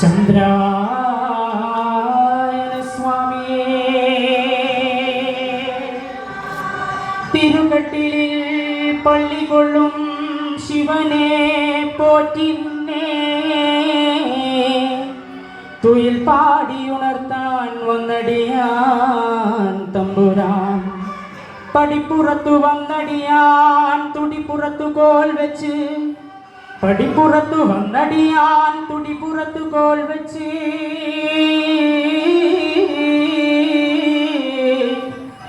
ചന്ദ്രായന സ്വാമിയേ തിരുകട്ടിലിൽ പള്ളി കൊള്ളും ശിവനെ പോറ്റിന്നേ. തുയിൽ പാടി ഉണർത്താൻ വന്നടിയാൻ തമ്പുരാൻ. പടിപ്പുറത്തു വന്നടിയാൻ തുടിപ്പുറത്തു കോൽ വെച്ച് പടിപ്പുറത്തു വന്നടിയാൻ തുടിപ്പുറത്തു കോൽ വെച്ച്.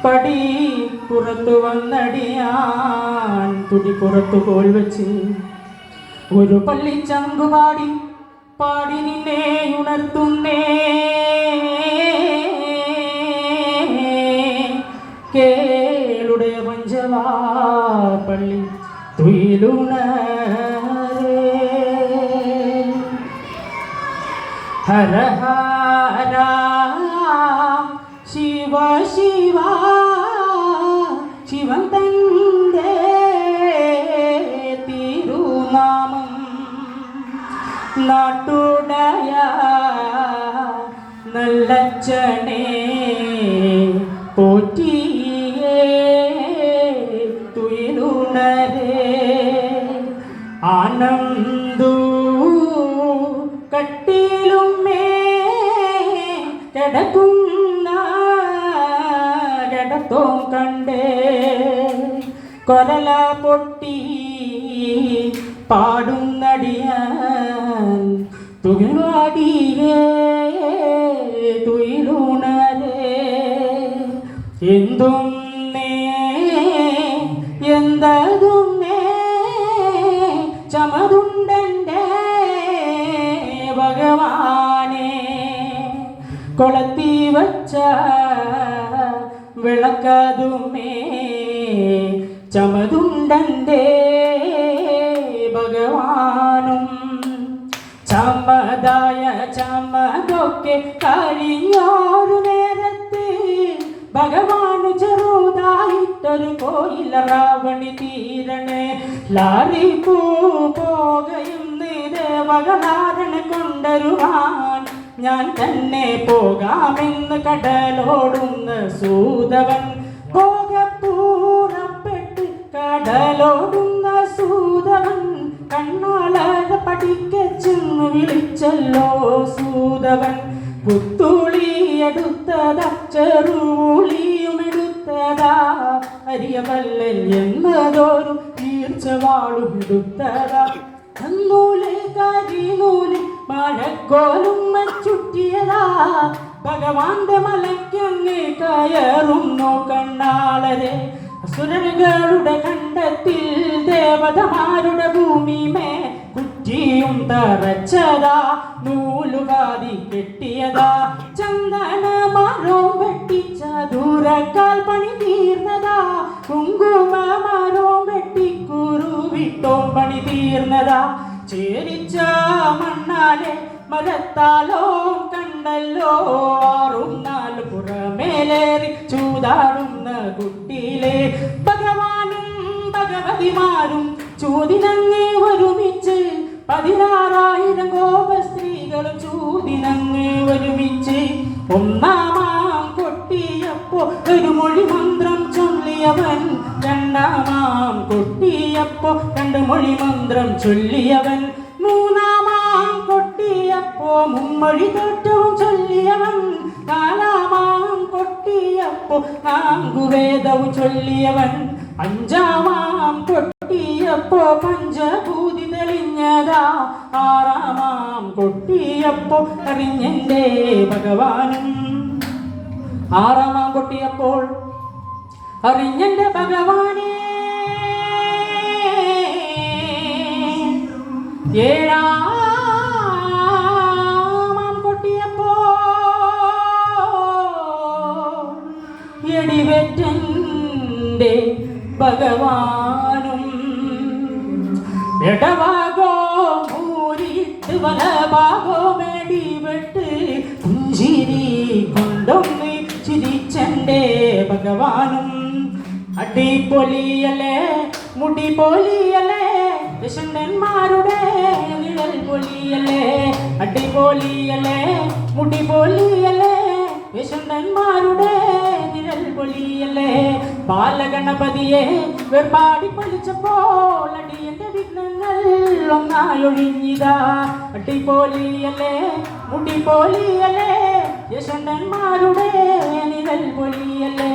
പടി പുറത്തു വന്നടിയാൻ തുടിപ്പുറത്തു കോൽ വെച്ച്. ഒരു പള്ളി ചങ്കുപാടി പാടി നിന്നെ ഉണർത്തുന്നേ. കേളുടെ പഞ്ചവാ പള്ളി തുയിലുണരേ ഹര ഹര ശിവ ശിവ ശിവൻ തന്റെ തിരുനാമം നാട്ടുടയ നല്ലച്ചനെ പോറ്റിയേ തുയിലുണരേ ആനന്ദു കട്ടിലുമേ കിടക്കുന്ന കിടത്തോ കണ്ടേ കൊരല പൊട്ടി പാടുന്നടിയാൻ തുകിൽവാടിയേ തുയിലുണരേ. എന്തും നേ എന്തതും നേ ചമതുണ്ടന്റെ ഭഗവാനെ കൊളത്തി വച്ച വിളക്കതുമേ ചമതുണ്ടേ ഭഗവാനും ചമതായ ചമതൊക്കെ കഴിഞ്ഞോരു നേരത്ത് ഭഗവാന് ചെറുതായിട്ടൊരു കോയില റാവണി തീരണേ. ലാറി പൂ പോകയും ദേവകനാരനെ കൊണ്ടരുവാൻ ഞാൻ തന്നെ പോകാമെന്ന് കടലോടുന്ന സൂതവൻ. പോകപ്പൂറപ്പെട്ട് കടലോടുന്ന സൂതവൻ. കണ്ണാളക പഠിക്കച്ചെന്ന് വിളിച്ചല്ലോ സൂതവൻ. പുത്തുളിയെടുത്തതാ ചെറുളിയും എടുത്തതാ അരിയവല്ലൽ എന്നതൊരു തീർച്ചവാളും എടുത്തതാ. നൂൽ കരിനൂൽ മഴക്കോലും ചുറ്റിയതാ ഭഗവാന്റെ മലയ്ക്കങ്ങ് കയറുന്നു കണ്ണാളരെ അസുരനുകളുടെ കണ്ടത്തിൽ ദേവതമാരുടെ ഭൂമിമേ കുറ്റിയും തറച്ചതാ. നൂലുകാതി കെട്ടിയതാ. ചന്ദന മരോ വെട്ടിച്ച ദൂരക്കാൽ പണി തീർന്നതാ. കുങ്കുമ മരോ വെട്ടിക്കുരുവിട്ടോം പണി തീർന്നതാ. ചേരിച്ച മണ്ണാലെ മലത്താലോ കണ്ടല്ലോ ആറുന്നാൽ പുറമേലേറി ചൂതാടുന്ന കുട്ടിയിലെ ഭഗവാനും ഭഗവതിമാരും ചൂതിനങ്ങേ ഒരുമിച്ച് പതിനാറായിരം ഗോപ സ്ത്രീകളും ചൂതിനങ്ങേ ഒരുമിച്ച് ഒന്നാമാം കൊട്ടിയപ്പോ ഒരു മൊഴി മന്ത്രം ചൊല്ലിയവൻ രണ്ടാമാം കൊട്ടിയപ്പോ രണ്ട് മൊഴി മന്ത്രം ചൊല്ലിയവൻ. മൂന്നാമാം കൊട്ടിയപ്പോ മുമ്മൊഴി തോറ്റവും ചൊല്ലിയവൻ. നാലാമാം കൊട്ടിയപ്പോ നാങ്കുവേദവും ചൊല്ലിയവൻ. അഞ്ചാമാം കൊട്ടിയപ്പോ പഞ്ചഭൂതി തെളിഞ്ഞതാ. ആറാമാം കൊട്ടിയപ്പോ അറിഞ്ഞെന്റെ ഭഗവാനും. ആറാമാം കൊട്ടിയപ്പോൾ അറിഞ്ഞെന്റെ ഭഗവാനേ ഏഴാമാം കൊട്ടിയപ്പോ എടിവെറ്റന്റെ ഭഗവാനും ഇടവാകോ മൂരിട്ട് വലഭാഗോ മേടിവെട്ട് പുഞ്ചിരി കൊണ്ടൊന്ന് ചിരിച്ചന്റെ ഭഗവാനും അടിപൊളിയല്ലേ മുടി പൊലിയല്ലേ ദശണ്ടന്മാരുടെ നിഴൽ പൊലിയല്ലേ? അടിപൊളിയല്ലേ മുടിപൊളിയല്ലേ യശുണ്ടന്മാരുടെ നിഴൽ പൊലിയല്ലേ? ബാലഗണപതിയെ വെപ്പാടി പൊളിച്ചപ്പോൾ അടിയന്റെ വിഘ്നങ്ങൾ ഒന്നായൊഴിഞ്ഞിതാ. അടിപൊളിയല്ലേ മുടിപൊളിയല്ലേ യശുണ്ടന്മാരുടെ നിഴൽ പൊളിയല്ലേ